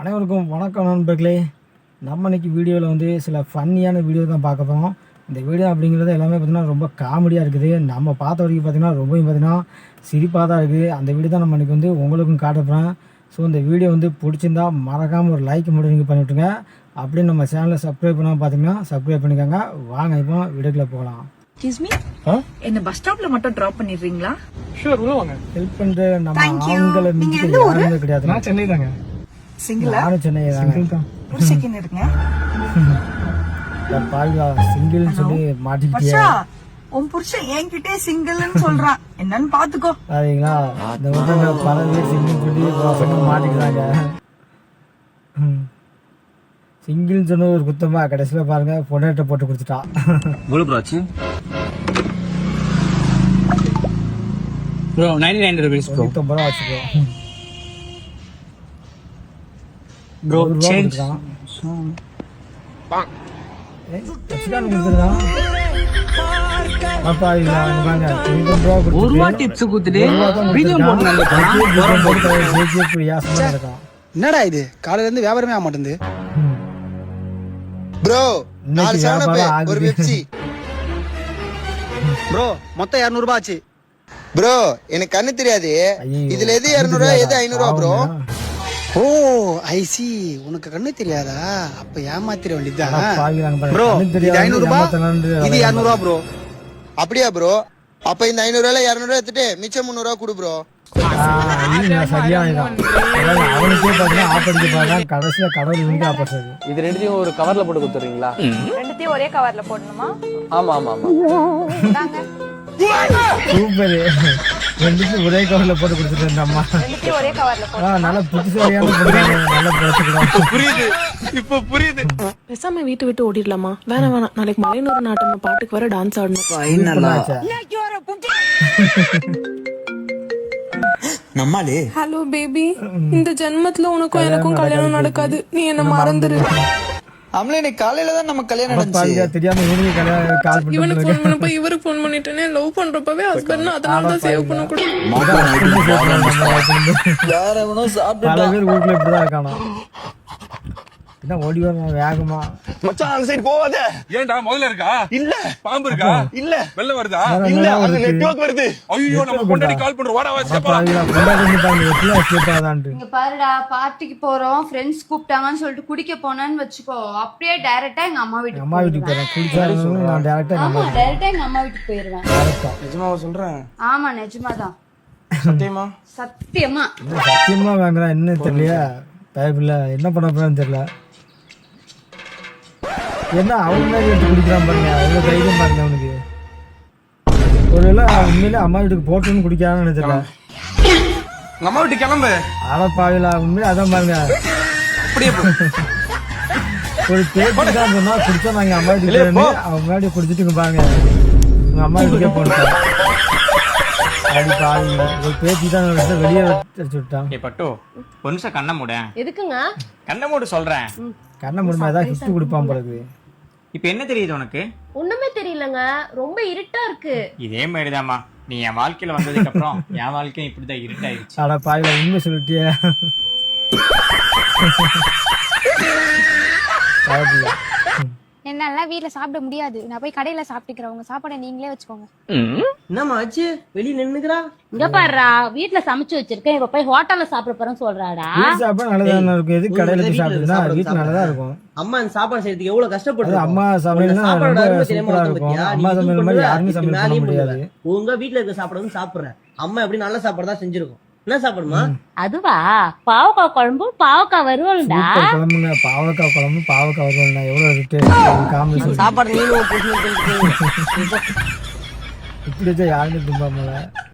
அனைவருக்கும் வணக்கம் நண்பர்களே. நம்ம இன்னைக்கு வீடியோவில் வந்து சில ஃபன்னியான வீடியோ தான் பார்க்க போகிறோம் இந்த வீடியோ அப்படிங்கிறது எல்லாமே பார்த்திங்கன்னா ரொம்ப காமெடியாக இருக்குது. நம்ம பார்த்த வரைக்கும் பார்த்திங்கன்னா ரொம்பவும் பார்த்திங்கன்னா சிரிப்பாக தான் இருக்குது. அந்த வீடியோ தான் நம்ம இன்னைக்கு வந்து உங்களுக்கும் காட்ட போகிறேன் ஸோ இந்த வீடியோ வந்து பிடிச்சிருந்தா மறக்காமல் ஒரு லைக் மட்டும் நீங்கள் பண்ணிவிட்டுங்க அப்படியே நம்ம சேனலை சப்ஸ்கிரைப் பண்ணாமல் பார்த்தீங்கன்னா சப்ஸ்கிரைப் பண்ணிக்கோங்க. வாங்க இப்போ வீடியோக்குள்ளே போகலாம். என்ன பஸ் ஸ்டாப்ல மட்டும் டிராப் பண்ணிடுறீங்களா? ஷூர் உள்ள வாங்க. ஹெல்ப் பண்ணுற நம்ம ஆண்களை மிஞ்சிக்க யாருமே கிடையாது. நான் சென்னை தாங்க. சிங்கிள் தான் புடிச்சிக்கின்னு இருக்குங்க பாவிலா சிங்கிள்னு சொல்லி மாட்டிக்கிட்டியா. உன் புருஷன் என்கிட்டே சிங்கிள்னு சொல்றான். என்னன்னு பாத்துக்கோ. பாத்தீங்களா? இந்த மாதிரி சிங்கிள் சொல்லி மாட்டிக்கிறாங்க. சிங்கிள்னு சொன்ன ஒரு குத்தமா கடைசியில பாருங்க பொண்டாட்ட போட்டு கொடுத்துட்டான் bro ninety nine rupees bro தொம்பரம் வச்சுக்கோ. ஜெயிச்சு பிரியாசமா இருக்கான். என்னடா இது? காலையில இருந்து வியாபாரமே ஆக மாட்டேங்குது. ப்ரோ நாலு வியாபாரம் ஒரு. பெப்சி ப்ரோ மொத்தம் இரநூறு ரூபாய் ஆச்சு ப்ரோ எனக்கு கண்ணு தெரியாது. இதுல எது இருநூறு ரூபா எது ஐநூறு ரூபா ப்ரோ. ஓ ஐசி உனக்கு கண்ணு தெரியாதா? அப்ப ஏமாத்திர வேண்டியதுதான். ப்ரோ. இது தெரியாதவங்க ஐநூறு ரூபாய் ஏமாத்தலாம்னு இது விளையாடுறாங்க. இரநூறு ரூபா ப்ரோ அப்படியா ப்ரோ அப்ப இந்த ஐநூறு ரூபாய் இருநூறு எடுத்துட்டு மிச்சம் முந்நூறு ரூபா கொடு ப்ரோ இது ரெண்டுத்தையும் ஒரு கவர்ல போட்டு கொடுத்துறீங்களா ரெண்டுத்தையும் ஒரே கவர்ல போடணுமா? ஆமா ஆமா ஆமா. இந்தாங்க. சூப்பர். ரெண்டுக்கும் ஒரே கவர்ல போட்டு கொடுத்துட்டு அம்மா. ஒரே கவர்ல போடு ஆ, நல்லா புத்திசாலியான பொண்ணு நல்லா பிரச்சுக்கிறோம் பேசாம வீட்டை விட்டு ஓடிடலாமா? வேணாம் வேணாம். நாளைக்கு மலையனூர் நாட்டம் பாட்டுக்கு வர டான்ஸ் ஆடணும். நம்மாலே ஹலோ பேபி இந்த ஜென்மத்துல உனக்கும் எனக்கும் கல்யாணம் நடக்காது. நீ என்ன மறந்துரு. அமலே இன்னைக்கு காலையில தான் நம்ம கல்யாணம் பாருங்க தெரியாம இவனுக்கு கல்யாணம் கால் பண்ணி இவனுக்கு ஃபோன் பண்ணப்ப இவருக்கு ஃபோன் பண்ணிட்டேனே லவ் பண்றப்பவே ஹஸ்பண்ட் அதனால தான் சேவ் பண்ண கூட. பல பேர் வீட்டுல இப்படிதான் இருக்கானா என்ன ஓடி வரணும் வேகமா. மச்சான் அந்த சைடு போவாத ஏன்டா முதல்ல இருக்கா? இல்ல. பாம்பு இருக்கா? இல்ல. வெள்ள வருதா? இல்ல அந்த நெட்வொர்க் வருது. ஐயோ நம்ம பொண்டாடி கால் பண்றோம். வாடா வச்சு பாருங்க. இங்க பாருடா பார்ட்டிக்கு போறோம். ஃப்ரெண்ட்ஸ் கூப்பிட்டாங்கன்னு சொல்லிட்டு குடிக்க போனேன்னு வச்சுக்கோ. அப்படியே டைரக்டா எங்க அம்மா வீட்டுக்கு அம்மா வீட்டுக்கு போறேன் குளிச்சா நான் டேரக்டா ஆமா டைரக்டா எங்க அம்மா வீட்டுக்கு போயிருவேன். நிஜமாவா சொல்றேன்? ஆமா நிஜமாதான். சத்தியமா? சத்தியமா. சத்தியமா வாங்குறான் என்ன தெரியலையா பயப்பில்ல என்ன பண்ண போறான்னு தெரியல. என்ன அவன் மாதிரி எடுத்து குடிக்கிறான் பாருங்க. அவ்வளவு தைரியம் பாருங்க அவனுக்கு. ஒருவேளை உண்மையிலே அம்மா வீட்டுக்கு போட்டுன்னு குடிக்கிறான்னு நினைச்சல உங்க அம்மா வீட்டு கிளம்பு. அட பாவிலா உண்மையிலே அதான் பாருங்க. அப்படியே போ. ஒரு பேச்சு தான் சொன்னா குடிச்சா நாங்க அம்மா வீட்டுக்கு அவன் முன்னாடி குடிச்சிட்டு பாருங்க. உங்க அம்மா வீட்டுக்கே போனோம் அப்படி பாருங்க ஒரு பேச்சு தான் வெளியே வச்சு விட்டான். ஏ பட்டு ஒரு நிமிஷம் கண்ணை மூட. எதுக்குங்க? கண்ணை மூட சொல்றேன். கண்ணை முடியுமா ஏதாவது கிஃப்ட் கொடுப்பான் போலக்கு இப்போ என்ன தெரியுது உனக்கு? ஒண்ணுமே தெரியலங்க. ரொம்ப இருட்டா இருக்கு. இதே மாதிரிதாம்மா. நீ என் வாழ்க்கையில வந்ததுக்கு அப்புறம் என் வாழ்க்கையும் இப்படிதான் இருட்டாயிருச்சு. அட பாவில உண்மை சொல்லிட்டியே. பாவில. என்னால வீட்ல சாப்பிட முடியாது. நான் போய் கடையில சாப்பிட்டுக்கிறேன். உங்க சாப்பாடை நீங்களே வச்சுக்கோங்க. என்னம்மா ஆச்சு? வெளிய நின்னுக்கிறா இங்க பாருடா வீட்ல சமைச்சு வச்சிருக்கேன். இப்ப போய் ஹோட்டல்ல சாப்பிட போறேன்னு சொல்றாடா. வீட்டு சாப்பாடு நல்லதா இருக்கும். எதுக்கு கடையில போய் சாப்பிடுதுன்னா வீட்டு நல்லதா இருக்கும். அம்மா இந்த சாப்பாடு செய்யறதுக்கு எவ்வளவு அது கஷ்டப்பட்டு அம்மா சமையல்னா ரொம்ப இருக்கும். அம்மா சமையல் மாதிரி யாருமே சமையல் பண்ண முடியாது. உங்க வீட்ல இருக்க சாப்பாடு வந்து சாப்பிடுறேன். அம்மா எப்படி நல்ல சாப்பாடு தான் செஞ்சிருக்கும். என்ன சாப்பாடுமா? அதுவா? பாவக்காய் குழம்பு பாவக்காய் வருவல்டா குழம்புங்க. பாவக்காய் குழம்பு பாவக்காய் வருவா எவ்வளவு இருக்கு? காம்பினேஷன் சாப்பாடு. நீங்களும் இப்படி யாருமே தும்பாமல